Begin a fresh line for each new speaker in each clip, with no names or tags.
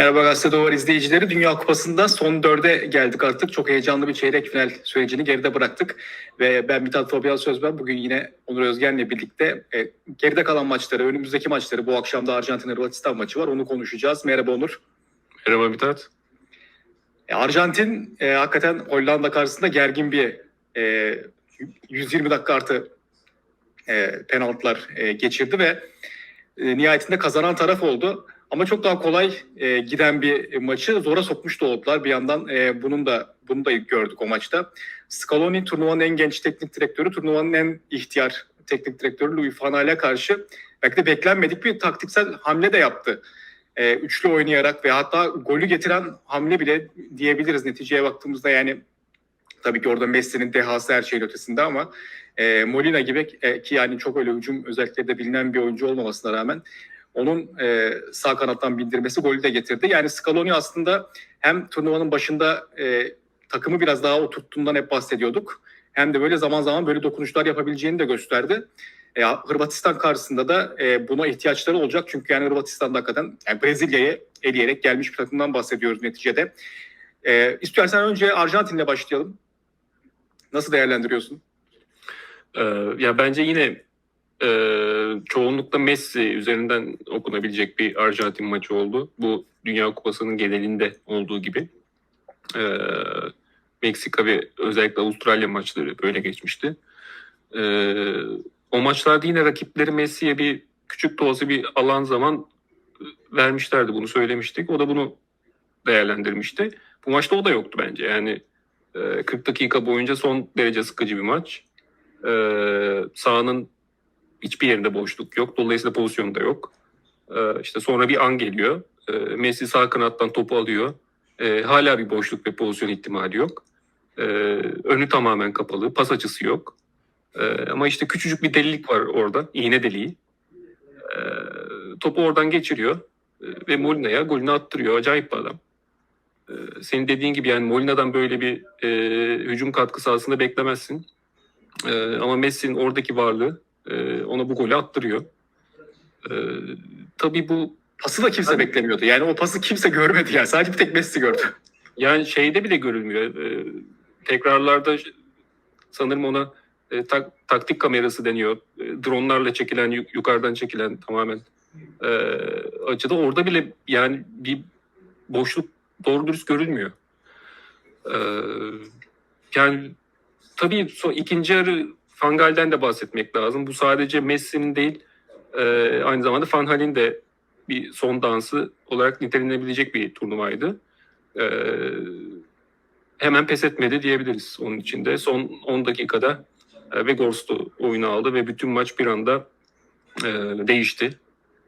Merhaba Gazete Duvar izleyicileri. Dünya Kupası'nda son dörde geldik artık. Çok heyecanlı bir çeyrek final sürecini geride bıraktık. Ve ben Mithat Fabian Sözben bugün yine Onur Özgen'le birlikte e, geride kalan maçları, önümüzdeki maçları, bu akşam da Arjantin-Hırvatistan maçı var. Onu konuşacağız. Merhaba Onur.
Merhaba Mithat.
E, Arjantin e, hakikaten Hollanda karşısında gergin bir e, 120 dakika artı e, penaltılar e, geçirdi ve e, nihayetinde kazanan taraf oldu. Ama çok daha kolay e, giden bir maçı zora sokmuş da oldular. Bir yandan e, bunun da bunu da gördük o maçta. Scaloni turnuvanın en genç teknik direktörü, turnuvanın en ihtiyar teknik direktörü Louis van Gaal'e karşı belki de beklenmedik bir taktiksel hamle de yaptı. E, üçlü oynayarak ve hatta golü getiren hamle bile diyebiliriz neticeye baktığımızda yani tabii ki orada Messi'nin dehası her şeyin ötesinde ama e, Molina gibi e, ki yani çok öyle hücum özellikleri de bilinen bir oyuncu olmamasına rağmen onun e, sağ kanattan bindirmesi golü de getirdi. Yani Scaloni aslında hem turnuvanın başında e, takımı biraz daha oturttuğundan hep bahsediyorduk. Hem de böyle zaman zaman böyle dokunuşlar yapabileceğini de gösterdi. E, Hırvatistan karşısında da e, buna ihtiyaçları olacak. Çünkü yani Hırvatistan'da hakikaten yani Brezilya'yı eleyerek gelmiş bir takımdan bahsediyoruz neticede. E, istersen önce Arjantin'le başlayalım. Nasıl değerlendiriyorsun?
Ee, ya bence yine e, çoğunlukla Messi üzerinden okunabilecek bir Arjantin maçı oldu. Bu Dünya Kupası'nın genelinde olduğu gibi. Ee, Meksika ve özellikle Avustralya maçları böyle geçmişti. Ee, o maçlarda yine rakipleri Messi'ye bir küçük de olsa bir alan zaman vermişlerdi. Bunu söylemiştik. O da bunu değerlendirmişti. Bu maçta o da yoktu bence. Yani e, 40 dakika boyunca son derece sıkıcı bir maç. Ee, sahanın hiçbir yerinde boşluk yok. Dolayısıyla pozisyon da yok. Ee, işte sonra bir an geliyor. Ee, Messi sağ kanattan topu alıyor. Ee, hala bir boşluk ve pozisyon ihtimali yok. Ee, önü tamamen kapalı. Pas açısı yok. Ee, ama işte küçücük bir delilik var orada. iğne deliği. Ee, topu oradan geçiriyor. Ee, ve Molina'ya golünü attırıyor. Acayip bir adam. Ee, senin dediğin gibi yani Molina'dan böyle bir e, hücum katkısı aslında beklemezsin. Ee, ama Messi'nin oradaki varlığı e, ona bu golü attırıyor. Ee, tabii bu
Pası da kimse beklemiyordu. Yani o pası kimse görmedi yani. Sadece bir tek Messi gördü.
yani şeyde bile görülmüyor. Ee, tekrarlarda sanırım ona e, tak- taktik kamerası deniyor. E, dronlarla çekilen, yu- yukarıdan çekilen tamamen e, açıda. Orada bile yani bir boşluk doğru dürüst görülmüyor. Ee, yani tabii son, ikinci yarı Fangal'den de bahsetmek lazım. Bu sadece Messi'nin değil, e, aynı zamanda Van Hal'in de bir son dansı olarak nitelenebilecek bir turnuvaydı. E, hemen pes etmedi diyebiliriz onun içinde. Son 10 dakikada e, Vegors'tu oyunu aldı ve bütün maç bir anda e, değişti.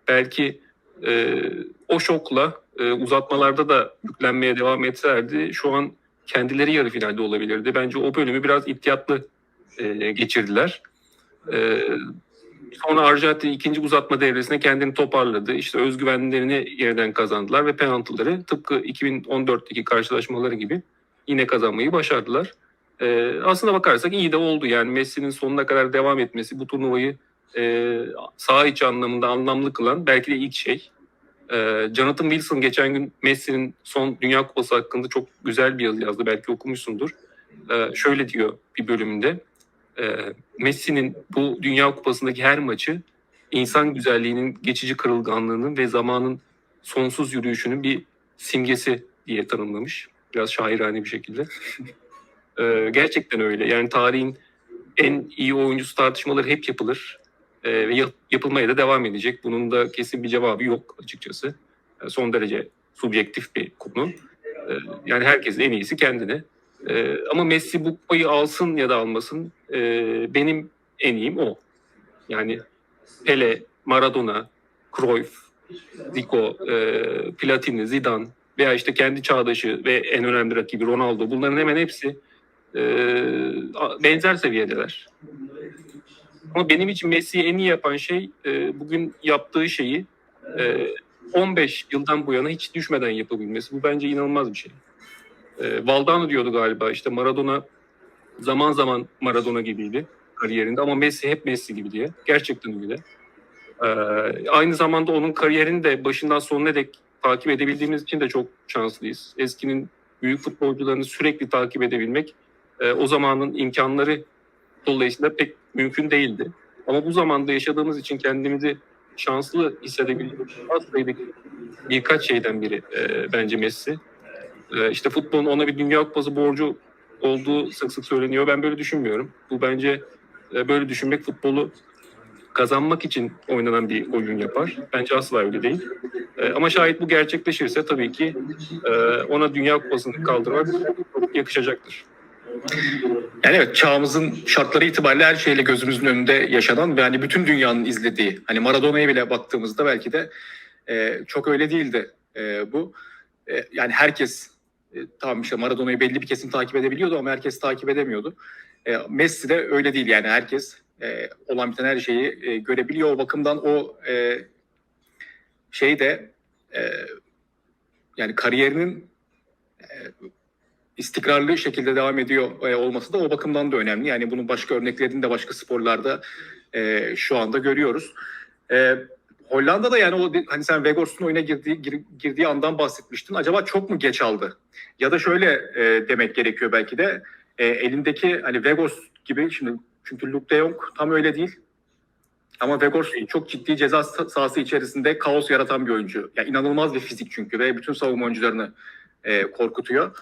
Belki e, o şokla e, uzatmalarda da yüklenmeye devam etselerdi şu an kendileri yarı finalde olabilirdi. Bence o bölümü biraz ihtiyatlı e, geçirdiler. E, sonra Arjantin ikinci uzatma devresine kendini toparladı. İşte özgüvenlerini yeniden kazandılar ve penaltıları tıpkı 2014'teki karşılaşmaları gibi yine kazanmayı başardılar. E, aslına bakarsak iyi de oldu. Yani Messi'nin sonuna kadar devam etmesi bu turnuvayı e, saha içi anlamında anlamlı kılan belki de ilk şey. E, Jonathan Wilson geçen gün Messi'nin son Dünya Kupası hakkında çok güzel bir yazı yazdı. Belki okumuşsundur. E, şöyle diyor bir bölümünde. E, Messi'nin bu Dünya Kupası'ndaki her maçı insan güzelliğinin geçici kırılganlığının ve zamanın sonsuz yürüyüşünün bir simgesi diye tanımlamış. Biraz şairane bir şekilde. Gerçekten öyle. Yani tarihin en iyi oyuncusu tartışmaları hep yapılır. E, ve yap- yapılmaya da devam edecek. Bunun da kesin bir cevabı yok açıkçası. E, son derece subjektif bir konu. E, yani herkesin en iyisi kendine. Ama Messi bu kupayı alsın ya da almasın benim en iyim o. Yani Pele, Maradona, Cruyff, Zico, Platini, Zidane veya işte kendi çağdaşı ve en önemli rakibi Ronaldo bunların hemen hepsi benzer seviyedeler. Ama benim için Messi'yi en iyi yapan şey e, bugün yaptığı şeyi e, 15 yıldan bu yana hiç düşmeden yapabilmesi. Bu bence inanılmaz bir şey. E, Valdano diyordu galiba işte Maradona zaman zaman Maradona gibiydi kariyerinde ama Messi hep Messi gibi diye. Gerçekten öyle. Ee, aynı zamanda onun kariyerini de başından sonuna dek takip edebildiğimiz için de çok şanslıyız. Eskinin büyük futbolcularını sürekli takip edebilmek e, o zamanın imkanları dolayısıyla pek mümkün değildi. Ama bu zamanda yaşadığımız için kendimizi şanslı hissedebildiğimiz birkaç şeyden biri e, bence Messi. E, işte futbolun ona bir Dünya Kupası borcu olduğu sık sık söyleniyor. Ben böyle düşünmüyorum. Bu bence e, böyle düşünmek futbolu kazanmak için oynanan bir oyun yapar. Bence asla öyle değil. E, ama şayet bu gerçekleşirse tabii ki e, ona Dünya Kupası'nı kaldırmak yakışacaktır.
Yani evet çağımızın şartları itibariyle her şeyle gözümüzün önünde yaşanan ve hani bütün dünyanın izlediği hani Maradona'ya bile baktığımızda belki de e, çok öyle değildi e, bu. E, yani herkes e, tamam işte Maradona'yı belli bir kesim takip edebiliyordu ama herkes takip edemiyordu. E, Messi de öyle değil yani herkes e, olan biten her şeyi e, görebiliyor. O bakımdan o e, şey de e, yani kariyerinin e, istikrarlı şekilde devam ediyor e, olması da o bakımdan da önemli. Yani bunun başka örneklerini de başka sporlarda e, şu anda görüyoruz. E, Hollanda'da yani o hani sen Weghorst'un oyuna girdiği gir- girdiği andan bahsetmiştin. Acaba çok mu geç aldı? Ya da şöyle e, demek gerekiyor belki de e, elindeki hani Weghorst gibi şimdi çünkü Luke de Jong tam öyle değil. Ama Weghorst çok ciddi ceza sah- sahası içerisinde kaos yaratan bir oyuncu. Yani inanılmaz bir fizik çünkü ve bütün savunma oyuncularını e, korkutuyor.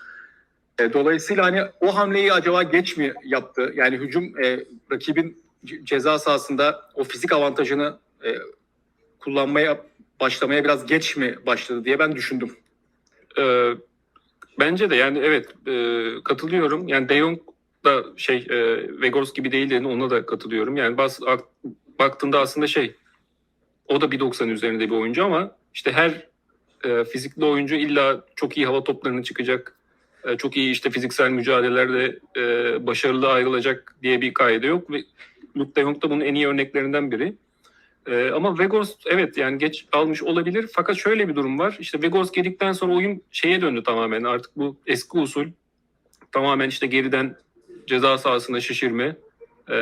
E, Dolayısıyla hani o hamleyi acaba geç mi yaptı? Yani hücum e, rakibin ce- ceza sahasında o fizik avantajını e, kullanmaya başlamaya biraz geç mi başladı diye ben düşündüm.
Ee, bence de yani evet e, katılıyorum. Yani De Jong da şey e, Vegors gibi değil dedin ona da katılıyorum. Yani bas, ak- baktığında aslında şey o da 1.90 üzerinde bir oyuncu ama işte her e, fizikli oyuncu illa çok iyi hava toplarını çıkacak. E, çok iyi işte fiziksel mücadelelerde e, başarılı ayrılacak diye bir kaide yok ve Luke De Jong da bunun en iyi örneklerinden biri. Ee, ama Vegors evet yani geç almış olabilir. Fakat şöyle bir durum var. İşte Vegors geldikten sonra oyun şeye döndü tamamen. Artık bu eski usul tamamen işte geriden ceza sahasına şişirme ee,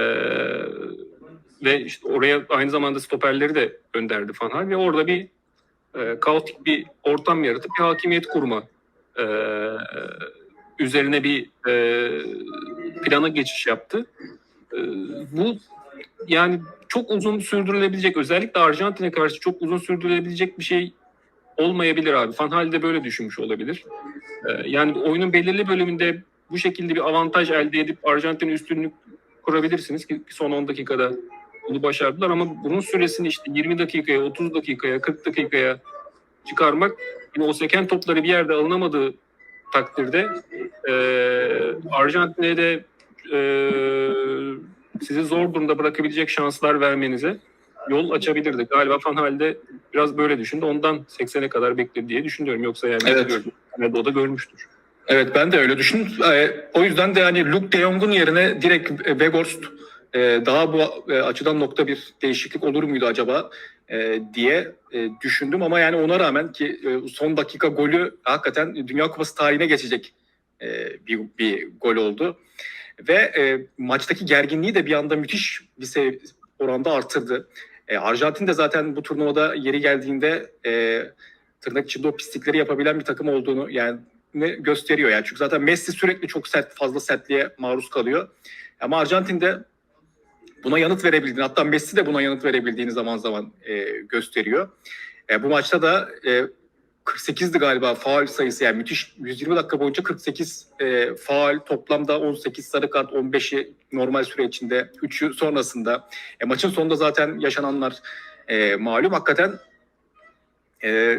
ve işte oraya aynı zamanda stoperleri de gönderdi falan ve orada bir e, kaotik bir ortam yaratıp bir hakimiyet kurma ee, üzerine bir e, plana geçiş yaptı. Ee, bu yani çok uzun sürdürülebilecek özellikle Arjantin'e karşı çok uzun sürdürülebilecek bir şey olmayabilir abi. Van Hal de böyle düşünmüş olabilir. Ee, yani oyunun belirli bölümünde bu şekilde bir avantaj elde edip Arjantin'e üstünlük kurabilirsiniz ki son 10 dakikada bunu başardılar ama bunun süresini işte 20 dakikaya, 30 dakikaya, 40 dakikaya çıkarmak yine o seken topları bir yerde alınamadığı takdirde e, Arjantin'e de e, sizi zor durumda bırakabilecek şanslar vermenize yol açabilirdi. Galiba Van Hal de biraz böyle düşündü. Ondan 80'e kadar bekledi diye düşünüyorum. Yoksa yani
Evet.
Yani o da görmüştür.
Evet ben de öyle düşündüm. E, o yüzden de hani Luke de Jong'un yerine direkt Weghorst e, daha bu e, açıdan nokta bir değişiklik olur muydu acaba e, diye e, düşündüm. Ama yani ona rağmen ki e, son dakika golü hakikaten Dünya Kupası tarihine geçecek e, bir, bir gol oldu. Ve e, maçtaki gerginliği de bir anda müthiş bir sev- oranda artırdı. E, Arjantin de zaten bu turnuvada yeri geldiğinde e, tırnak içinde o pislikleri yapabilen bir takım olduğunu yani gösteriyor yani. Çünkü zaten Messi sürekli çok sert fazla sertliğe maruz kalıyor. Ama Arjantin'de buna yanıt verebildiğini hatta Messi de buna yanıt verebildiğini zaman zaman e, gösteriyor. E, bu maçta da e, 48'di galiba faul sayısı yani müthiş 120 dakika boyunca 48 e, faul toplamda 18 sarı kart 15'i normal süre içinde 3'ü sonrasında e, maçın sonunda zaten yaşananlar e, malum hakikaten e,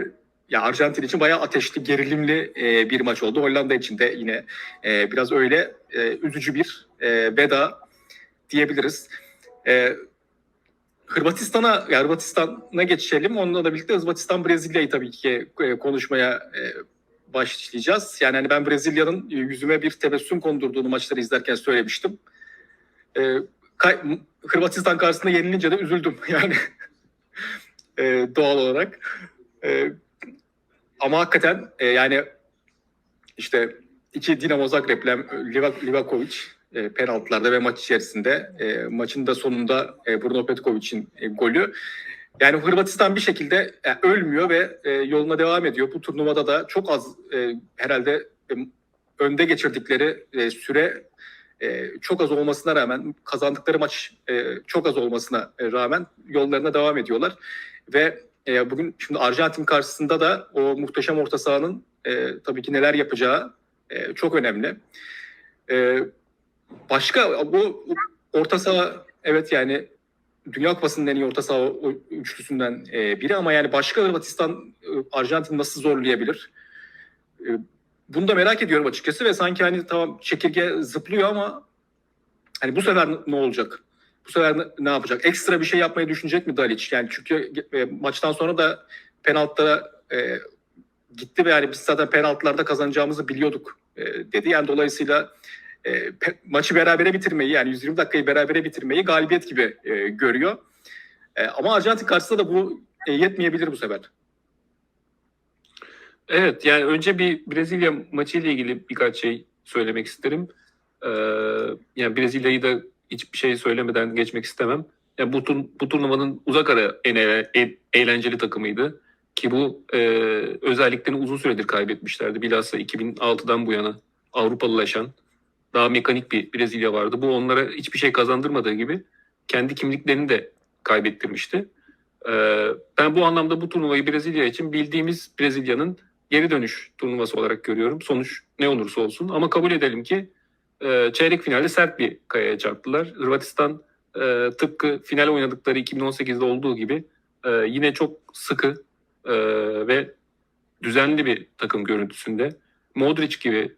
ya Arjantin için bayağı ateşli, gerilimli e, bir maç oldu. Hollanda için de yine e, biraz öyle e, üzücü bir e, veda diyebiliriz. E, Hırvatistan'a, ya Hırvatistan'a geçelim. Onunla da birlikte Hırvatistan Brezilya'yı tabii ki e, konuşmaya e, başlayacağız. Yani hani ben Brezilya'nın yüzüme bir tebessüm kondurduğunu maçları izlerken söylemiştim. E, Hırvatistan karşısında yenilince de üzüldüm yani e, doğal olarak. E, ama hakikaten e, yani işte iki Dinamo Zagreb'le Liva- Livakovic e, penaltılarda ve maç içerisinde e, maçın da sonunda e, Bruno Petkovic'in e, golü Yani Hırvatistan bir şekilde e, ölmüyor ve e, yoluna devam ediyor. Bu turnuvada da çok az e, herhalde e, önde geçirdikleri e, süre e, çok az olmasına rağmen kazandıkları maç e, çok az olmasına e, rağmen yollarına devam ediyorlar. Ve e, bugün şimdi Arjantin karşısında da o muhteşem orta sahanın e, tabii ki neler yapacağı e, çok önemli. E, başka bu orta saha evet yani Dünya Kupası'nın en iyi orta saha üçlüsünden e, biri ama yani başka Hırvatistan e, Arjantin nasıl zorlayabilir? E, bunu da merak ediyorum açıkçası ve sanki hani tamam çekirge zıplıyor ama hani bu sefer ne olacak? Bu sefer ne, yapacak? Ekstra bir şey yapmayı düşünecek mi Dalic? Yani çünkü e, maçtan sonra da penaltılara gitti ve yani biz zaten penaltılarda kazanacağımızı biliyorduk dedi. Yani dolayısıyla e, maçı berabere bitirmeyi yani 120 dakikayı berabere bitirmeyi galibiyet gibi e, görüyor. E, ama Arjantin karşısında da bu e, yetmeyebilir bu sefer.
Evet yani önce bir Brezilya maçı ile ilgili birkaç şey söylemek isterim. Ee, yani Brezilya'yı da hiçbir şey söylemeden geçmek istemem. Yani bu, tur- bu turnuvanın uzak ara eğle- en eğlenceli takımıydı. Ki bu e, özelliklerini uzun süredir kaybetmişlerdi. Bilhassa 2006'dan bu yana Avrupalılaşan daha mekanik bir Brezilya vardı. Bu onlara hiçbir şey kazandırmadığı gibi kendi kimliklerini de kaybettirmişti. Ee, ben bu anlamda bu turnuvayı Brezilya için bildiğimiz Brezilya'nın geri dönüş turnuvası olarak görüyorum. Sonuç ne olursa olsun ama kabul edelim ki e, çeyrek finalde sert bir kayaya çarptılar. Hırvatistan e, tıpkı final oynadıkları 2018'de olduğu gibi e, yine çok sıkı ve düzenli bir takım görüntüsünde. Modric gibi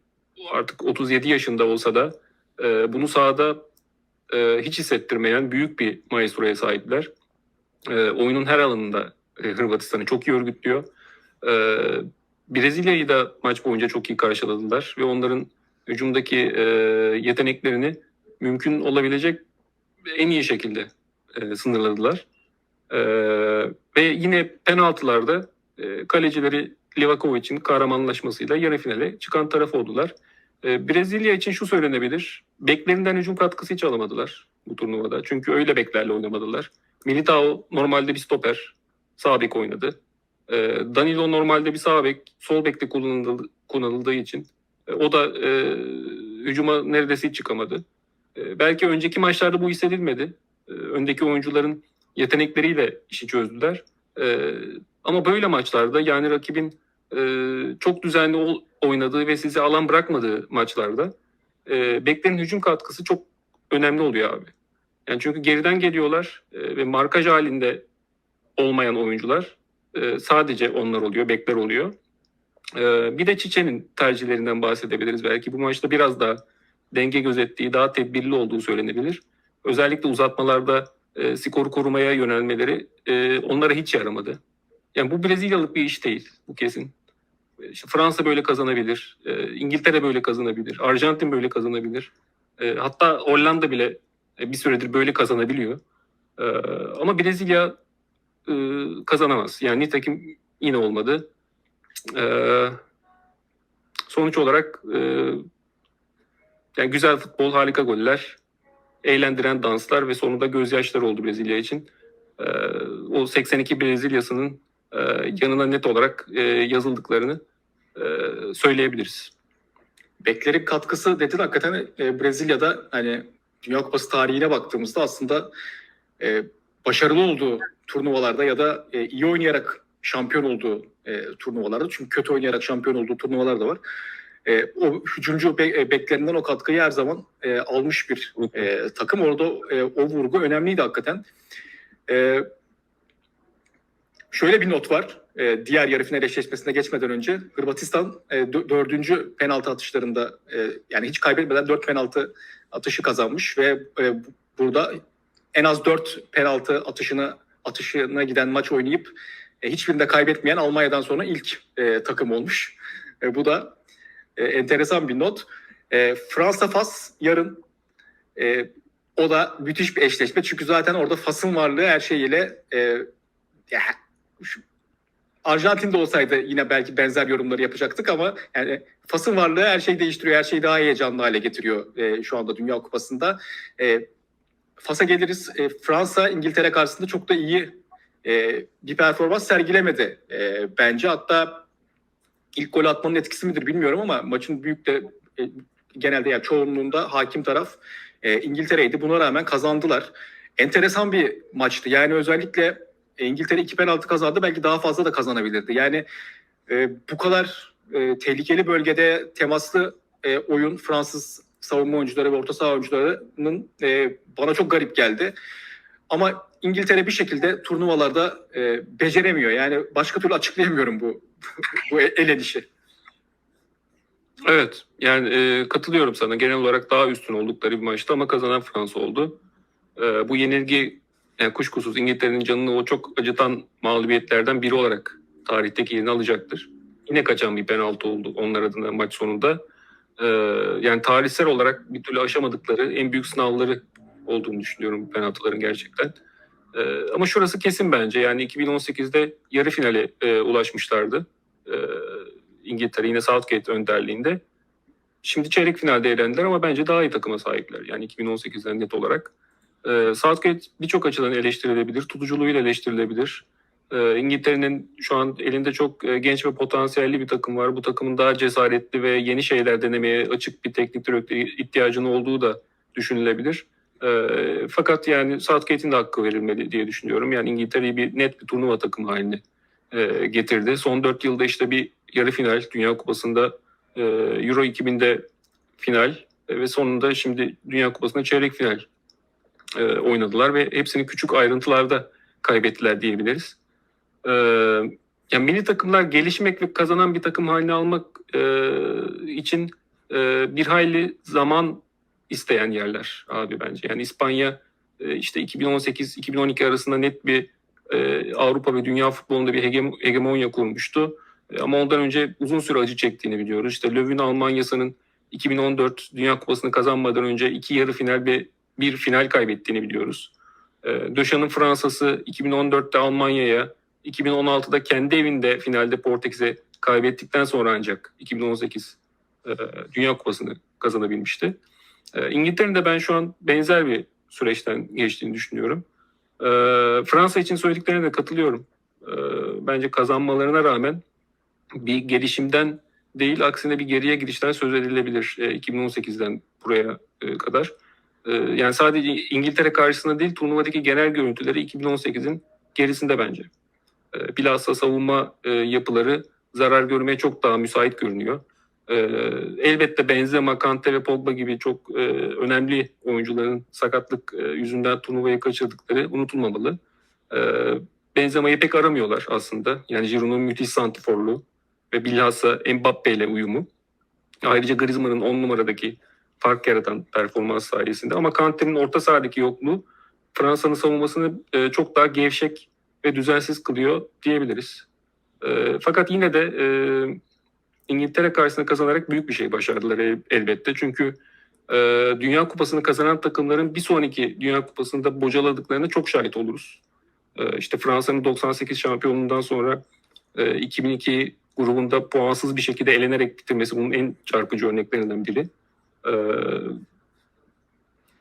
artık 37 yaşında olsa da e, bunu sahada e, hiç hissettirmeyen büyük bir maestroya sahipler. E, oyunun her alanında e, Hırvatistan'ı çok iyi örgütlüyor. E, Brezilya'yı da maç boyunca çok iyi karşıladılar ve onların hücumdaki e, yeteneklerini mümkün olabilecek en iyi şekilde e, sınırladılar. E, ve yine penaltılarda e, kalecileri Livakovic'in kahramanlaşmasıyla yarı finale çıkan taraf oldular. E, Brezilya için şu söylenebilir. Beklerinden hücum katkısı hiç alamadılar bu turnuvada. Çünkü öyle beklerle oynamadılar. Militao normalde bir stoper. Sağ bek oynadı. E, Danilo normalde bir sağ bek. Sol bekte kullanıldığı, kullanıldığı için e, o da e, hücuma neredeyse hiç çıkamadı. E, belki önceki maçlarda bu hissedilmedi. Öndeki oyuncuların yetenekleriyle işi çözdüler. Ama böyle maçlarda yani rakibin çok düzenli oynadığı ve sizi alan bırakmadığı maçlarda e, beklerin hücum katkısı çok önemli oluyor abi. Yani çünkü geriden geliyorlar e, ve markaj halinde olmayan oyuncular e, sadece onlar oluyor, bekler oluyor. Bir de Çiçe'nin tercihlerinden bahsedebiliriz. Belki bu maçta biraz daha denge gözettiği, daha tedbirli olduğu söylenebilir. Özellikle uzatmalarda e, skoru korumaya yönelmeleri e, onlara hiç yaramadı. Yani bu Brezilyalık bir iş değil, bu kesin. İşte Fransa böyle kazanabilir, e, İngiltere böyle kazanabilir, Arjantin böyle kazanabilir. E, hatta Hollanda bile e, bir süredir böyle kazanabiliyor. E, ama Brezilya e, kazanamaz. Yani nitekim yine olmadı. E, sonuç olarak e, yani güzel futbol, harika goller, eğlendiren danslar ve sonunda gözyaşları oldu Brezilya için. E, o 82 Brezilya'sının e, yanına net olarak e, yazıldıklarını söyleyebiliriz.
Beklerin katkısı dedin hakikaten e, Brezilya'da hani Dünya Kupası tarihine baktığımızda aslında e, başarılı olduğu turnuvalarda ya da e, iyi oynayarak şampiyon olduğu e, turnuvalarda çünkü kötü oynayarak şampiyon olduğu turnuvalar da var. E, o hücumcu be, e, beklerinden o katkıyı her zaman e, almış bir e, takım. Orada e, o vurgu önemliydi hakikaten. E, şöyle bir not var. E, diğer yarı final eşleşmesine geçmeden önce Hırvatistan e, dö- dördüncü penaltı atışlarında e, yani hiç kaybetmeden dört penaltı atışı kazanmış ve e, bu- burada en az dört penaltı atışına atışına giden maç oynayıp e, hiçbirinde kaybetmeyen Almanya'dan sonra ilk e, takım olmuş. E, bu da e, enteresan bir not. E, Fransa Fas yarın e, o da müthiş bir eşleşme çünkü zaten orada Fas'ın varlığı her şeyiyle e, ya, şu- Arjantin'de olsaydı yine belki benzer yorumları yapacaktık ama yani Fas'ın varlığı her şeyi değiştiriyor, her şeyi daha heyecanlı hale getiriyor e, şu anda Dünya Kupası'nda. E, Fas'a geliriz. E, Fransa İngiltere karşısında çok da iyi e, bir performans sergilemedi e, bence. Hatta ilk gol atmanın etkisi midir bilmiyorum ama maçın büyük de e, genelde yani çoğunluğunda hakim taraf e, İngiltere'ydi. Buna rağmen kazandılar. Enteresan bir maçtı. Yani özellikle İngiltere iki penaltı kazandı. Belki daha fazla da kazanabilirdi. Yani e, bu kadar e, tehlikeli bölgede temaslı e, oyun Fransız savunma oyuncuları ve orta saha oyuncularının e, bana çok garip geldi. Ama İngiltere bir şekilde turnuvalarda e, beceremiyor. Yani başka türlü açıklayamıyorum bu bu elenişi.
Evet yani e, katılıyorum sana. Genel olarak daha üstün oldukları bir maçtı ama kazanan Fransa oldu. E, bu yenilgi yani kuşkusuz İngiltere'nin canını o çok acıtan mağlubiyetlerden biri olarak tarihteki yerini alacaktır. Yine kaçan bir penaltı oldu onlar adına maç sonunda. E, yani tarihsel olarak bir türlü aşamadıkları en büyük sınavları olduğunu düşünüyorum penaltıların gerçekten. E, ama şurası kesin bence yani 2018'de yarı finale e, ulaşmışlardı. E, İngiltere yine Southgate önderliğinde. Şimdi çeyrek finalde elendiler ama bence daha iyi takıma sahipler. Yani 2018'den net olarak. Ee, Southgate birçok açıdan eleştirilebilir. Tutuculuğuyla eleştirilebilir. Ee, İngiltere'nin şu an elinde çok e, genç ve potansiyelli bir takım var. Bu takımın daha cesaretli ve yeni şeyler denemeye açık bir teknik direktör ihtiyacının olduğu da düşünülebilir. Ee, fakat yani Southgate'in de hakkı verilmeli diye düşünüyorum. Yani İngiltere'yi bir net bir turnuva takımı haline e, getirdi. Son 4 yılda işte bir yarı final Dünya Kupası'nda e, Euro 2000'de final e, ve sonunda şimdi Dünya Kupası'nda çeyrek final e, oynadılar ve hepsini küçük ayrıntılarda kaybettiler diyebiliriz. E, yani milli takımlar gelişmek ve kazanan bir takım haline almak e, için e, bir hayli zaman isteyen yerler abi bence. Yani İspanya e, işte 2018-2012 arasında net bir e, Avrupa ve dünya futbolunda bir hegem- hegemonya kurmuştu. E, Ama ondan önce uzun süre acı çektiğini biliyoruz. İşte Löw'ün Almanya'sının 2014 Dünya Kupası'nı kazanmadan önce iki yarı final ve bir final kaybettiğini biliyoruz. E, Döşan'ın Fransa'sı 2014'te Almanya'ya, 2016'da kendi evinde finalde Portekiz'e kaybettikten sonra ancak 2018 e, Dünya Kupası'nı kazanabilmişti. E, İngiltere'nin de ben şu an benzer bir süreçten geçtiğini düşünüyorum. E, Fransa için söylediklerine de katılıyorum. E, bence kazanmalarına rağmen bir gelişimden değil aksine bir geriye gidişten söz edilebilir e, 2018'den buraya e, kadar. E, yani sadece İngiltere karşısında değil turnuvadaki genel görüntüleri 2018'in gerisinde bence. E, bilhassa savunma e, yapıları zarar görmeye çok daha müsait görünüyor. E, elbette Benzema, Kante ve Pogba gibi çok e, önemli oyuncuların sakatlık e, yüzünden turnuvayı kaçırdıkları unutulmamalı. Benzema'yı pek aramıyorlar aslında. Yani Giroud'un müthiş santiforluğu ve bilhassa Mbappe ile uyumu. Ayrıca Griezmann'ın 10 numaradaki fark yaratan performans sayesinde. Ama Kante'nin orta sahadaki yokluğu Fransa'nın savunmasını e, çok daha gevşek ve düzensiz kılıyor diyebiliriz. E, fakat yine de e, İngiltere karşısında kazanarak büyük bir şey başardılar el- elbette. Çünkü e, Dünya Kupası'nı kazanan takımların bir sonraki Dünya Kupası'nda bocaladıklarına çok şahit oluruz. E, işte Fransa'nın 98 şampiyonluğundan sonra e, 2002 grubunda puansız bir şekilde elenerek bitirmesi bunun en çarpıcı örneklerinden biri. Ee,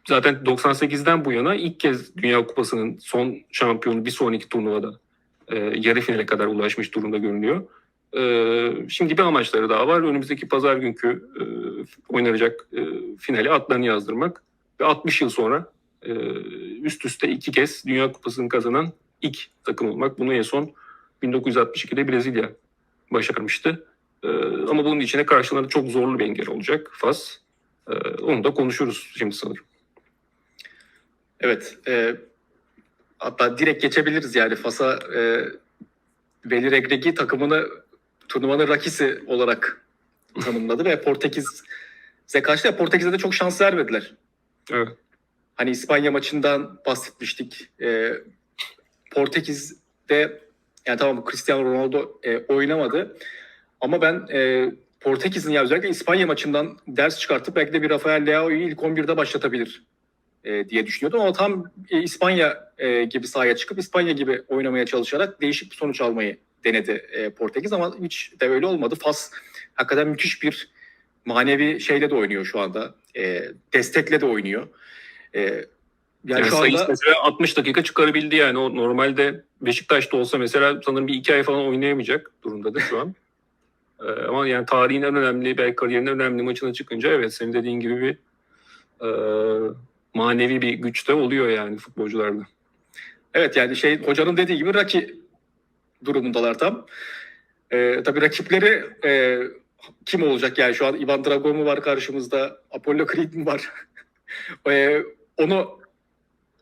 zaten 98'den bu yana ilk kez Dünya Kupası'nın son şampiyonu bir sonraki turnuvada e, yarı finale kadar ulaşmış durumda görünüyor. Ee, şimdi bir amaçları daha var. Önümüzdeki pazar günkü e, oynanacak e, finale atlarını yazdırmak ve 60 yıl sonra e, üst üste iki kez Dünya Kupası'nı kazanan ilk takım olmak. Bunu en son 1962'de Brezilya başarmıştı. Ee, ama bunun içine karşılarında çok zorlu bir engel olacak Fas. Ee, onu da konuşuruz şimdi sanırım.
Evet. E, hatta direkt geçebiliriz yani Fas'a e, Veli Regregi takımını turnuvanın rakisi olarak tanımladı ve Portekiz'e karşı da Portekiz'e de çok şans vermediler.
Evet.
Hani İspanya maçından bahsetmiştik. E, Portekiz'de yani tamam Cristiano Ronaldo e, oynamadı. Ama ben e, Portekiz'in ya özellikle İspanya maçından ders çıkartıp belki de bir Rafael Leao'yu ilk 11'de başlatabilir e, diye düşünüyordum. Ama tam e, İspanya e, gibi sahaya çıkıp İspanya gibi oynamaya çalışarak değişik bir sonuç almayı denedi e, Portekiz ama hiç de öyle olmadı. Fas hakikaten müthiş bir manevi şeyle de oynuyor şu anda. E, destekle de oynuyor. E, Yani,
Yani
şu anda
mesela 60 dakika çıkarabildi yani. O normalde Beşiktaş'ta olsa mesela sanırım bir iki ay falan oynayamayacak durumdadır şu an. Ee, ama yani tarihin en önemli, belki kariyerin en önemli maçına çıkınca evet senin dediğin gibi bir e, manevi bir güç de oluyor yani futbolcularda.
evet yani şey hocanın dediği gibi Raki durumundalar tam. Ee, tabii rakipleri e, kim olacak yani şu an Ivan Drago mu var karşımızda, Apollo Creed mi var? Ee, onu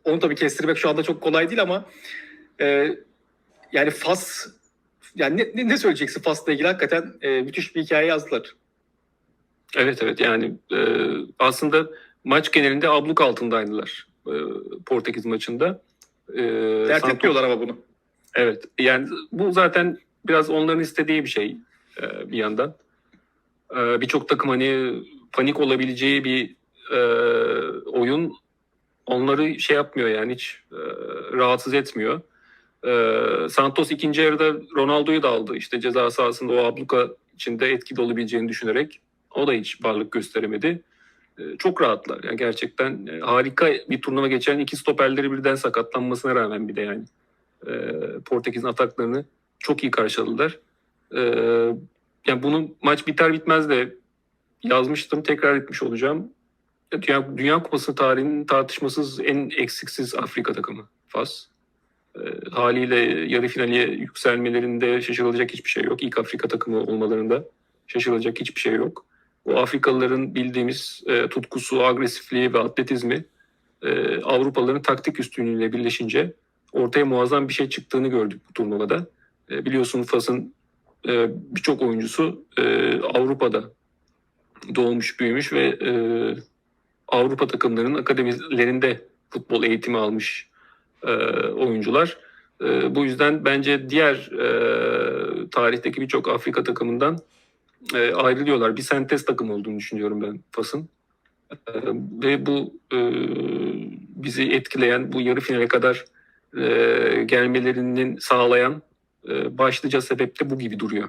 onu tabii kestirmek şu anda çok kolay değil ama e, yani Fas yani ne, ne, söyleyeceksin Fas'la ilgili hakikaten e, müthiş bir hikaye yazdılar.
Evet evet yani e, aslında maç genelinde abluk altındaydılar e, Portekiz maçında. E,
Dert
Santos-
etmiyorlar ama bunu.
Evet yani bu zaten biraz onların istediği bir şey e, bir yandan. E, Birçok takım hani panik olabileceği bir e, oyun onları şey yapmıyor yani hiç e, rahatsız etmiyor. E, Santos ikinci yarıda Ronaldo'yu da aldı işte ceza sahasında o abluka içinde etkili olabileceğini düşünerek o da hiç varlık gösteremedi. E, Çok rahatlar yani gerçekten e, harika bir turnuva geçen iki stoperleri birden sakatlanmasına rağmen bir de yani e, Portekiz'in ataklarını çok iyi karşıladılar. E, yani bunu maç biter bitmez de yazmıştım tekrar etmiş olacağım. Dünya, Dünya Kupası tarihinin tartışmasız en eksiksiz Afrika takımı Fas. E, haliyle yarı finale yükselmelerinde şaşırılacak hiçbir şey yok. İlk Afrika takımı olmalarında şaşırılacak hiçbir şey yok. O Afrikalıların bildiğimiz e, tutkusu, agresifliği ve atletizmi e, Avrupalıların taktik üstünlüğüyle birleşince ortaya muazzam bir şey çıktığını gördük bu turnuvada. E, biliyorsun Fas'ın e, birçok oyuncusu e, Avrupa'da doğmuş, büyümüş ve e, Avrupa takımlarının akademilerinde futbol eğitimi almış e, oyuncular. E, bu yüzden bence diğer e, tarihteki birçok Afrika takımından e, ayrılıyorlar. Bir sentez takım olduğunu düşünüyorum ben Fas'ın. E, ve bu e, bizi etkileyen, bu yarı finale kadar e, gelmelerinin sağlayan e, başlıca sebep de bu gibi duruyor.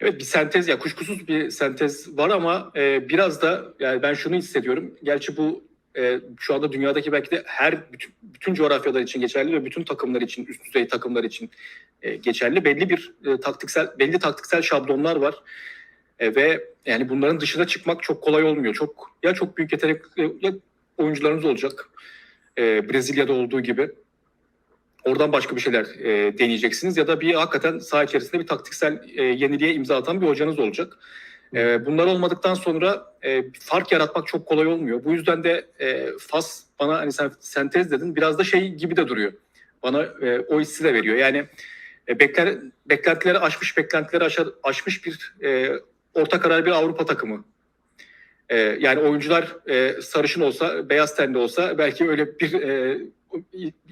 Evet bir sentez ya kuşkusuz bir sentez var ama e, biraz da yani ben şunu hissediyorum. Gerçi bu e, şu anda dünyadaki belki de her bütün, bütün coğrafyalar için geçerli ve bütün takımlar için üst düzey takımlar için e, geçerli. Belli bir e, taktiksel belli taktiksel şablonlar var. E, ve yani bunların dışına çıkmak çok kolay olmuyor. Çok ya çok büyük yetenek ya oyuncularınız olacak. E, Brezilya'da olduğu gibi. Oradan başka bir şeyler e, deneyeceksiniz ya da bir hakikaten saha içerisinde bir taktiksel e, yeniliğe imza atan bir hocanız olacak. E, bunlar olmadıktan sonra e, fark yaratmak çok kolay olmuyor. Bu yüzden de e, Fas bana hani sen sentez dedin biraz da şey gibi de duruyor. Bana e, o hissi de veriyor. Yani e, bekler, beklentileri aşmış, beklentileri aşar, aşmış bir e, orta karar bir Avrupa takımı. E, yani oyuncular e, sarışın olsa, beyaz tenli olsa belki öyle bir e,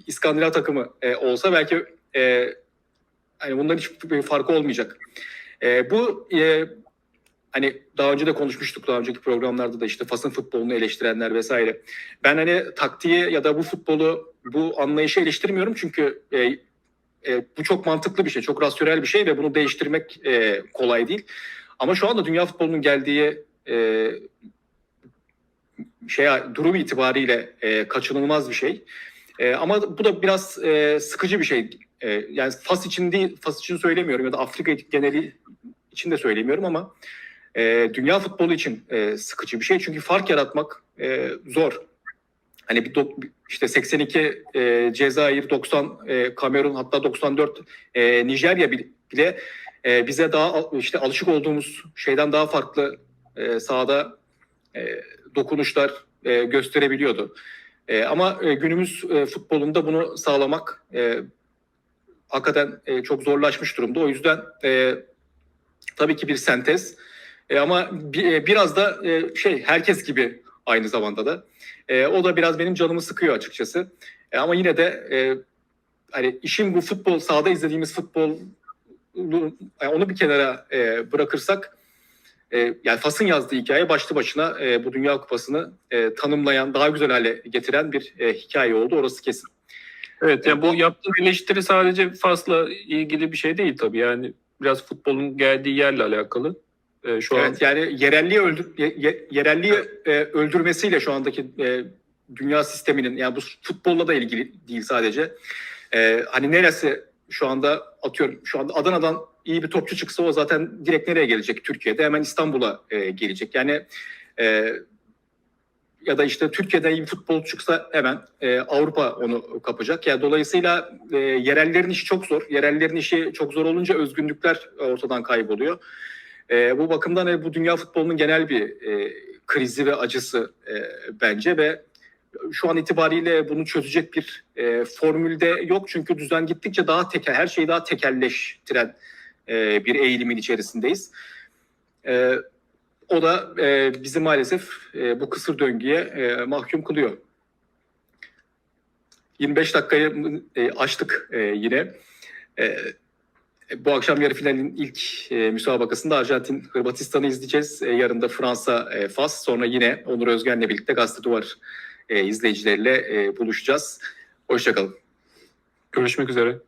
İskandinav takımı e, olsa belki e, hani bunların hiçbir farkı olmayacak. E, bu e, hani daha önce de konuşmuştuk daha önceki programlarda da işte Fas'ın futbolunu eleştirenler vesaire. Ben hani taktiği ya da bu futbolu bu anlayışı eleştirmiyorum çünkü e, e, bu çok mantıklı bir şey, çok rasyonel bir şey ve bunu değiştirmek e, kolay değil. Ama şu anda dünya futbolunun geldiği e, şey durum itibariyle e, kaçınılmaz bir şey. E, ama bu da biraz e, sıkıcı bir şey. E, yani Fas için değil, Fas için söylemiyorum ya da Afrika geneli için de söylemiyorum ama e, dünya futbolu için e, sıkıcı bir şey. Çünkü fark yaratmak e, zor. Hani bir dok- işte 82 e, Cezayir, 90 e, Kamerun hatta 94 e, Nijerya bile e, bize daha işte alışık olduğumuz şeyden daha farklı e, sahada e, dokunuşlar e, gösterebiliyordu. E, ama e, günümüz e, futbolunda bunu sağlamak e, hakikaten e, çok zorlaşmış durumda. O yüzden e, tabii ki bir sentez e, ama bir, e, biraz da e, şey herkes gibi aynı zamanda da. E, o da biraz benim canımı sıkıyor açıkçası. E, ama yine de e, hani işin bu futbol sahada izlediğimiz futbol yani onu bir kenara e, bırakırsak e, yani Fas'ın yazdığı hikaye başlı başına e, bu Dünya Kupası'nı e, tanımlayan, daha güzel hale getiren bir e, hikaye oldu. Orası kesin.
Evet yani bu yaptığım eleştiri sadece Fas'la ilgili bir şey değil tabii. Yani biraz futbolun geldiği yerle alakalı. Ee, şu an
Evet yani yerelliği öldür ye- ye- yerelliği e, öldürmesiyle şu andaki e, dünya sisteminin yani bu futbolla da ilgili değil sadece. E, hani neresi şu anda atıyorum şu anda Adana'dan iyi bir topçu çıksa o zaten direkt nereye gelecek Türkiye'de hemen İstanbul'a e, gelecek. Yani e, ya da işte Türkiye'den iyi bir futbol çıksa hemen e, Avrupa onu kapacak. Yani dolayısıyla e, yerellerin işi çok zor. Yerellerin işi çok zor olunca özgünlükler ortadan kayboluyor. E, bu bakımdan e, bu dünya futbolunun genel bir e, krizi ve acısı e, bence ve şu an itibariyle bunu çözecek bir e, formülde yok çünkü düzen gittikçe daha tekel, her şeyi daha tekelleştiren e, bir eğilimin içerisindeyiz. E, o da e, bizi maalesef e, bu kısır döngüye e, mahkum kılıyor. 25 dakikayı e, açtık e, yine. E, bu akşam yarı finalin ilk e, müsabakasında Arjantin Hırvatistan'ı izleyeceğiz. E, yarın da Fransa e, Fas. Sonra yine Onur Özgen'le birlikte Gazete Duvar e, izleyicileriyle e, buluşacağız. Hoşçakalın.
Görüşmek üzere.